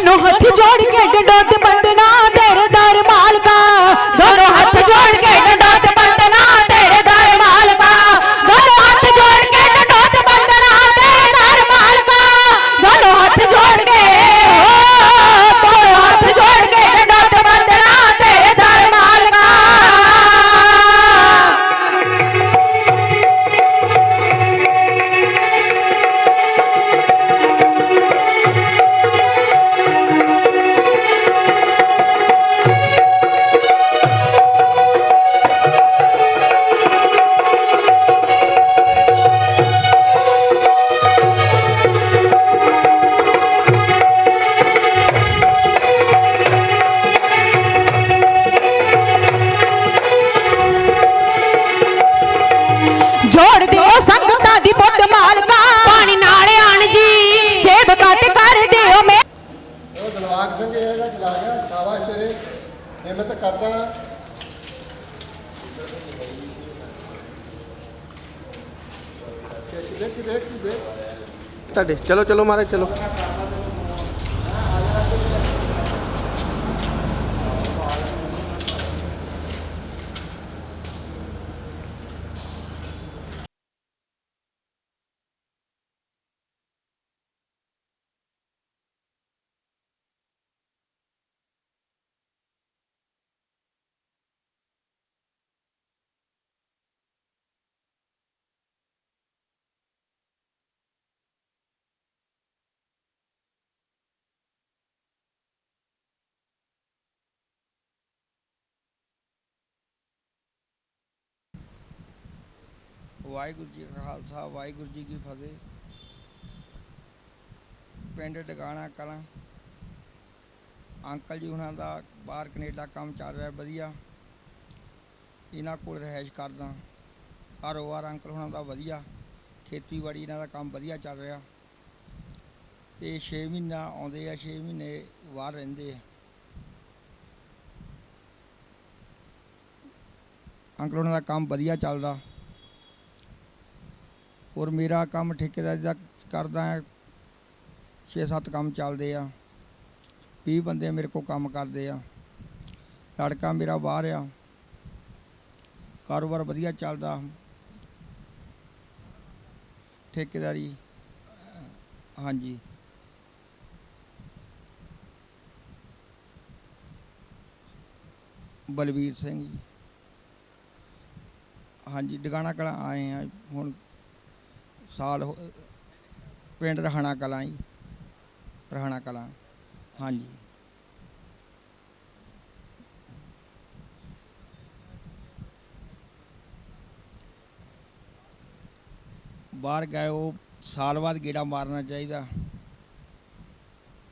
ਤੁਹਾਨੂੰ ਹੱਥ ਜੋੜ ਕੇ ਡੰਡੋਤ ਬੰਦਨਾ ਹਿੰਮਤ ਕਰਦਾ। ਤੁਹਾਡੇ। ਚਲੋ ਚਲੋ ਮਹਾਰਾਜ ਚਲੋ। ਵਾਹਿਗੁਰੂ ਜੀ ਕਾ ਖਾਲਸਾ, ਵਾਹਿਗੁਰੂ ਜੀ ਕੀ ਫਤਿਹ। ਪਿੰਡ ਟਿਕਾਣਾ ਕਲਾਂ। ਅੰਕਲ ਜੀ ਉਹਨਾਂ ਦਾ ਬਾਹਰ ਕੈਨੇਡਾ ਕੰਮ ਚੱਲ ਰਿਹਾ, ਵਧੀਆ। ਇਹਨਾਂ ਕੋਲ ਰਹਿائش ਕਰਦਾ। ਕਾਰੋਬਾਰ ਅੰਕਲ ਉਹਨਾਂ ਦਾ ਵਧੀਆ। ਖੇਤੀਬਾੜੀ ਇਹਨਾਂ ਦਾ ਕੰਮ ਵਧੀਆ ਚੱਲ ਰਿਹਾ। ਤੇ 6 ਮਹੀਨਾ ਆਉਂਦੇ ਆ 6 ਮਹੀਨੇ ਬਾਹਰ ਰਹਿੰਦੇ ਆ। ਅੰਕਲ ਉਹਨਾਂ ਦਾ ਕੰਮ ਵਧੀਆ ਚੱਲਦਾ। ਔਰ ਮੇਰਾ ਕੰਮ ਠੇਕੇਦਾਰੀ ਦਾ ਕਰਦਾ ਹੈ। 6-7 ਕੰਮ ਚੱਲਦੇ ਆ। 20 ਬੰਦੇ ਮੇਰੇ ਕੋਲ ਕੰਮ ਕਰਦੇ ਆ। ਲੜਕਾ ਮੇਰਾ ਬਾਹਰ ਆ। ਕਾਰੋਬਾਰ ਵਧੀਆ ਚੱਲਦਾ। ਠੇਕੇਦਾਰੀ, ਹਾਂਜੀ। ਬਲਵੀਰ ਸਿੰਘ ਜੀ। ਹਾਂਜੀ ਡਗਾਣਾ ਕਲਾਂ ਆਏ ਆ। ਹੁਣ ਸਾਲ ਹੋ- ਪਿੰਡ ਰਹਾਣਾ ਕਲਾਂ ਜੀ। ਰਹਾਣਾ ਕਲਾਂ। ਹਾਂਜੀ। ਬਾਹਰ ਗਏ ਉਹ ਸਾਲ ਬਾਅਦ ਗੇੜਾ ਮਾਰਨਾ ਚਾਹੀਦਾ।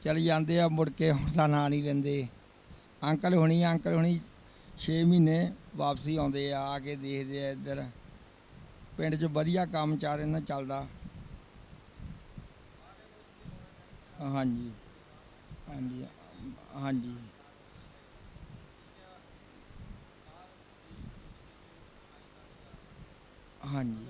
ਚਲ ਜਾਂਦੇ ਆ ਮੁੜ ਕੇ ਹੁਣ ਤਾਂ ਨਾਂ ਨਹੀਂ ਲੈਂਦੇ। ਅੰਕਲ ਹੁਣੀ ਅੰਕਲ ਹੁਣੀ 6 ਮਹੀਨੇ ਵਾਪਸੀ ਆਉਂਦੇ ਆ ਆ ਕੇ ਦੇਖਦੇ ਆ ਇੱਧਰ। ਪਿੰਡ 'ਚ ਵਧੀਆ ਕੰਮ ਚਾਰ ਇਹਨਾਂ ਚੱਲਦਾ। ਹਾਂਜੀ ਹਾਂਜੀ ਹਾਂਜੀ। ਹਾਂਜੀ।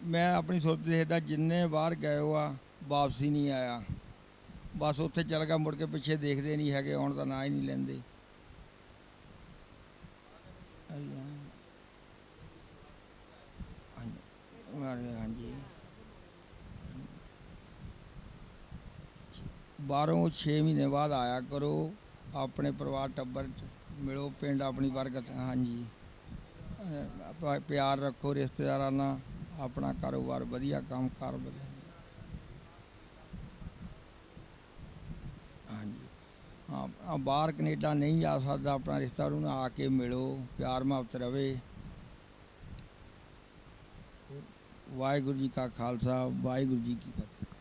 ਮੈਂ ਆਪਣੀ ਸੋਚ ਦੇਖਦਾ ਜਿੰਨੇ ਬਾਹਰ ਗਏ ਹੋ ਆ, ਵਾਪਸੀ ਨਹੀਂ ਆਇਆ। ਬਸ ਉੱਥੇ ਚੱਲ ਗਿਆ, ਮੁੜ ਕੇ ਪਿੱਛੇ ਦੇਖਦੇ ਨਹੀਂ ਹੈਗੇ, ਆਉਣ ਦਾ ਨਾਂ ਹੀ ਨਹੀਂ ਲੈਂਦੇ। ਹਾਂਜੀ ਹਾਂਜੀ। ਬਾਹਰੋਂ 6 ਮਹੀਨੇ ਬਾਅਦ ਆਇਆ ਕਰੋ, ਆਪਣੇ ਪਰਿਵਾਰ ਟੱਬਰ ਚ ਮਿਲੋ, ਪਿੰਡ ਆਪਣੀ ਬਰਕਤ, ਹਾਂਜੀ। ਪਿਆਰ ਰੱਖੋ, ਰਿਸ਼ਤੇਦਾਰਾਂ ਨਾਲ, ਆਪਣਾ ਕਾਰੋਬਾਰ ਵਧੀਆ, ਕੰਮ ਕਾਰ ਵਧੀਆ ਹਾਂਜੀ ਹਾਂ ਬਾਹਰ ਕੈਨੇਡਾ ਨਹੀਂ ਜਾ ਸਕਦਾ, ਆਪਣਾ ਰਿਸ਼ਤਾ ਨੂੰ ਆ ਕੇ ਮਿਲੋ, ਪਿਆਰ ਮੁਹੱਬਤ ਰਵੇ। ਵਾਹਿਗੁਰੂ ਜੀ ਕਾ ਖਾਲਸਾ, ਵਾਹਿਗੁਰੂ ਜੀ ਕੀ ਫਤਿਹ।